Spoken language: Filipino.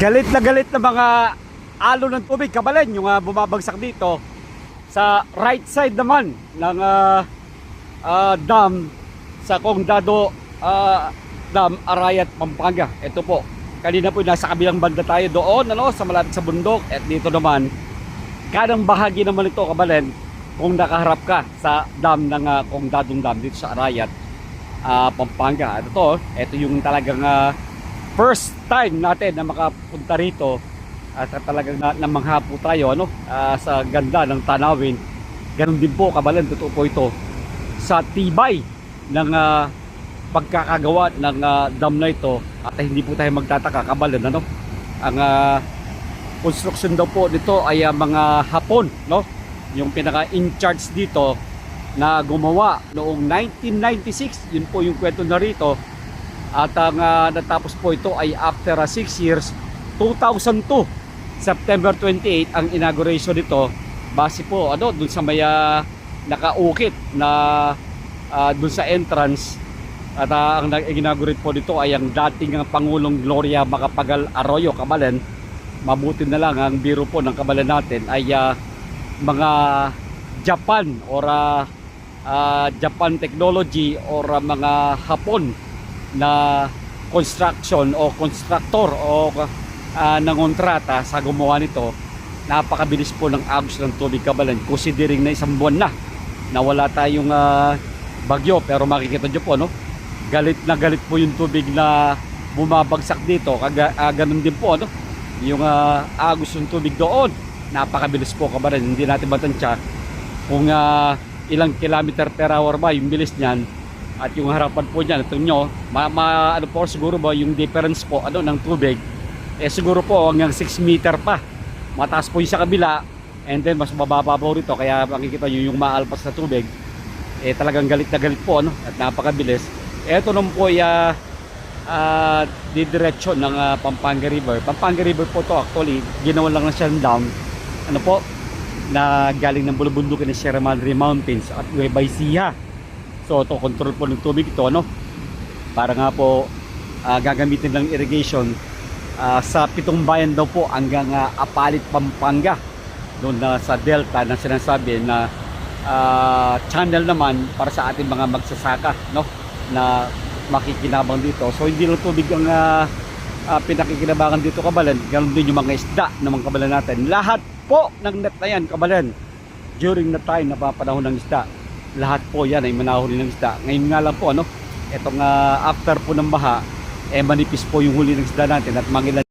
Galit na galit na mga alo ng tubig, kabalen, yung ah, bumabagsak dito sa right side naman ng ah, ah, dam sa Condado ah, Dam, Arayat, Pampanga. Ito po, kanina po nasa kabilang banda tayo doon, ano, sa malapit sa bundok. At dito naman, kanang bahagi naman ito, kabalen, kung nakaharap ka sa dam ng uh, Condadong Dam dito sa Arayat, ah, Pampanga. Ito to, ito yung talagang ah, first time natin na makapunta rito at talagang na, namangha po tayo ano, ah, sa ganda ng tanawin. Ganon din po, kabalan, totoo po ito. Sa tibay ng ah, pagkakagawa ng ah, dam na ito at hindi po tayo magtataka kabalan ano? Ang ah, construction daw po nito ay ah, mga Hapon no? Yung pinaka in charge dito na gumawa noong 1996 yun po yung kwento na rito at ang ah, natapos po ito ay after 6 years 2002 September 28 ang inauguration nito. Base po ano dun sa may ah, nakaukit na ah, dun sa entrance. At ah, ang nag-inaugurate po dito ay ang dating ang Pangulong Gloria Macapagal Arroyo Kabalen. Mabuti na lang ang biro po ng Kabalen natin ay ah, mga Japan or ah, ah, Japan technology or ah, mga Hapon na construction o constructor o uh, nangontrata sa gumawa nito napakabilis po ng agos ng tubig kabalan. Considering na isang buwan na na wala tayong ah, bagyo. Pero makikita nyo po no? Galit na galit po yung tubig na bumabagsak dito. Kaga, ah, ganun din po no? Yung ah, agos ng tubig doon napakabilis po kabalan. Hindi natin matansya kung ah, ilang kilometer per hour ba yung bilis niyan at yung harapan po niyan ito nyo ma, ma- ano po siguro ba yung difference po ano ng tubig eh siguro po hanggang 6 meter pa. Mataas po yung sa kabila and then mas mababa po rito kaya makikita nyo yung maalpas na tubig eh talagang galit na galit po ano at napakabilis. Eto nung po ay ah, ah, didiretso ng ah, Pampanga River. Pampanga River po to actually ginawa lang na siyang dam ano po na galing ng bulubundukin ng Sierra Madre Mountains at Nueva Ecija so to control po ng tubig. Ito ano? Para nga po ah, gagamitin ng irrigation. Ah, sa pitong bayan daw po hanggang ah, Apalit Pampanga. Doon na sa delta na sinasabi na ah, channel naman para sa ating mga magsasaka no? Na makikinabang dito. So hindi lang tubig ang ah, ah, pinakikinabangan dito kabalan ganun din yung mga isda ng mga kabalan natin. Lahat po ng net na yan kabalan during the time na papanahon ng isda lahat po yan ay manahuli ng isda. Ngayon nga lang po ano etong ah, after po ng baha eh manipis po yung huli ng isda natin at mangilan